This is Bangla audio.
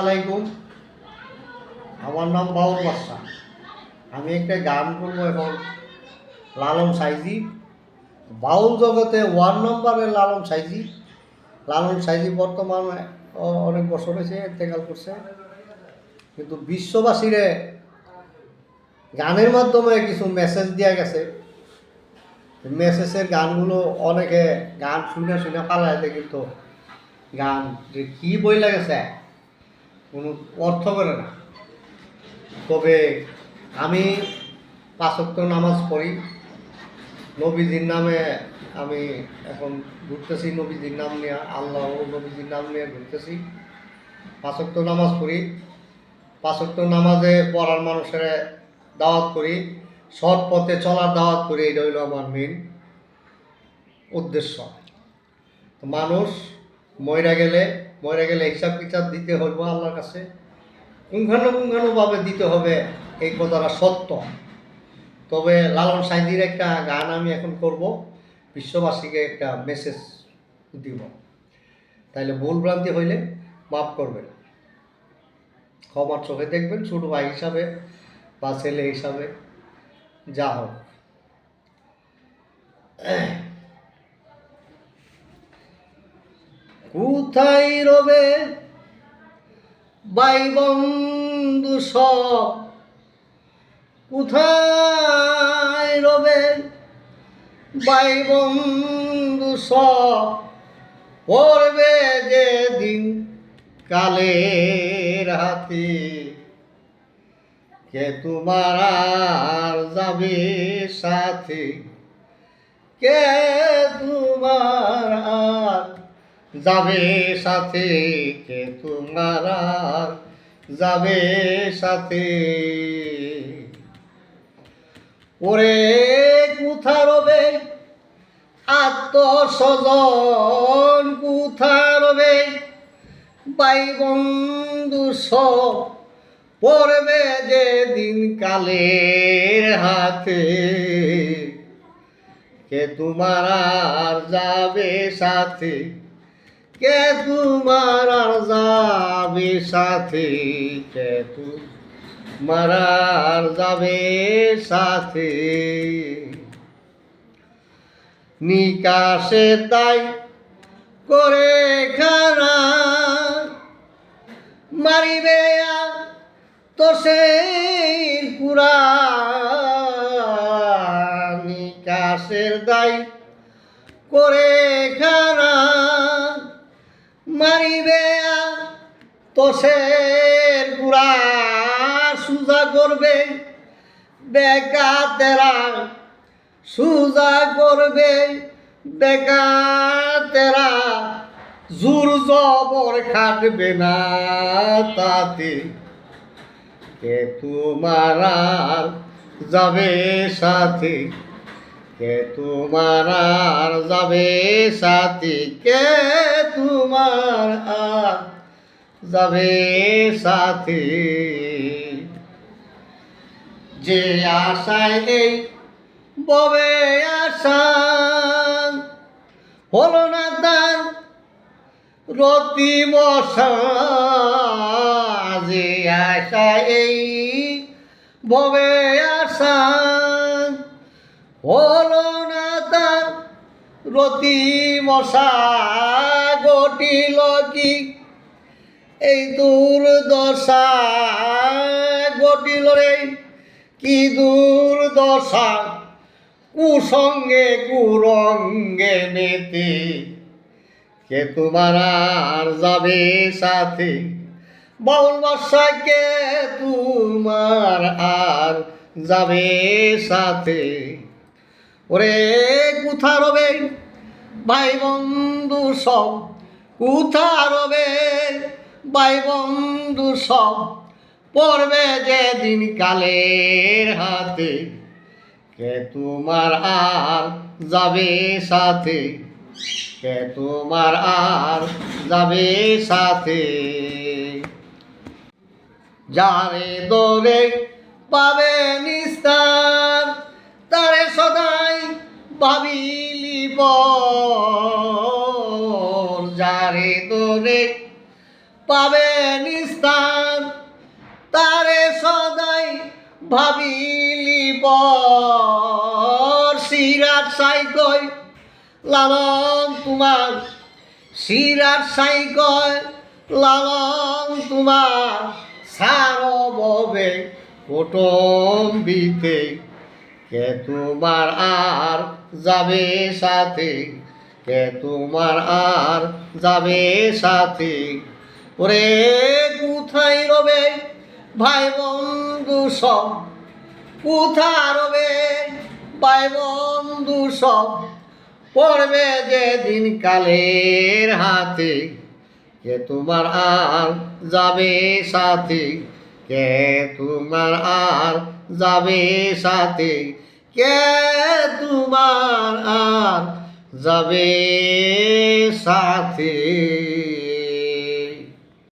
আলাইকুম। আমার নাম বাউল বাদশা আমি একটা গান করব এখন লালন সাইজি। বাউল জগতে ওয়ান নম্বরের লালন সাইজি। লালন সাইজি বর্তমানে অনেক বছর হয়েছে ইন্তেকাল করছে। কিন্তু বিশ্ববাসীরে গানের মাধ্যমে কিছু মেসেজ দেওয়া গেছে। মেসেজের গানগুলো অনেকে গান শুনে শুনে দেয়, কিন্তু গান যে কী বই লাগেছে? কোনো অর্থ করে না। তবে আমি পাঁচক্ত নামাজ পড়ি। নবীজির নামে আমি এখন ঘুরতেছি, নবীজির নাম নিয়ে, আল্লাহ নবীজির নাম নিয়ে ঘুরতেছি। পাঁচক্ত নামাজ পড়ি। পাঁচক্ত নামাজে পড়ার মানুষের দাওয়াত করি। সৎ পথে চলার দাওয়াত করি, এটা হইল আমার মেন উদ্দেশ্য। মানুষ ময়রা গেলে ময়রা গেলে হিসাব কিতাব দিতে হইব আল্লাহর কাছে। পুঙ্খানুপুঙ্খানুভাবে দিতে হবে, এই কথাটা সত্য। তবে লালন সাইদির একটা গান আমি এখন করব, বিশ্ববাসীকে একটা মেসেজ দিব। তাইলে ভুল ভ্রান্তি হইলে মাফ করবেন। ক্ষমার চোখে দেখবেন, ছোটো ভাই হিসাবে বা ছেলে হিসাবে যা হোক। কোথায় রবে? বাই বন্ধু সব, কোথায় রবে? বাই বন্ধু সব, পড়বে যে দিন কালের হাতে। কে তোমার আর যাবে সাথে? কে তোমার যাবে সাথে কে তোমার যাবে সাথে। ওরে কোথা রবে? আত্মস্বজন কোথা রবে? বাই বন্ধু পড়বে যে দিন কালের হাতে। কে তোমার আর যাবে সাথে? কে তোমার যাবে সাথে? কে তোমার যাবে সাথে। নিকাশে তাই করে খানা, মারিবে তো সেই পুরা। নিকাশের দায় করে খানা মারিবে আর তো সের পুরা সুজা করবে বেকা তেরা সুজা করবে বেকা তেরা জোর জবর খাটবে না তাতে। কে তোমার যাবে সাথে? কে তোমার আর যাবে সাথে? কে তোমার আর যাবে সাথে? যে আশায় এই ববে আশা হলো না তার রতি বসা। যে আশা এই ববে আশা রতি মশা গটিল কি? এই দুর্দশা গটিল রে। কি দুর্দশা? কুসঙ্গে কুরঙ্গে মেতে কে তোমার আর যাবে সাথে? বাউল বাসাকে তোমার আর যাবে সাথে? ওরে কোথা রবে? ভাই বন্ধু সব রবে? ভাই বন্ধু সব, পড়বে যে দিন কালের হাতে। কে তোমার আর যাবে সাথে? কে তোমার আর যাবে সাথে? যারে দরে পাবে নিস্তার যারে দরে পাবে নিস্তার, তারে সদাই ভাবিলি সিরাট সাই কই লালন তোমার। সিরাট সাই কয় লালন তোমার। সারববে কুটুম্বিতে, কে তোমার আর যাবে সাথে? কে তোমার আর যাবে সাথে? ওরে কোথায় রবে ভাই বন্ধু সব? কোথা রবে ভাই বন্ধু সব? পড়বে যে দিন কালের হাতে। কে তোমার আর যাবে সাথে? কে তোমার আর যাবে সাথে? কে তোমার আর যাবে সাথে।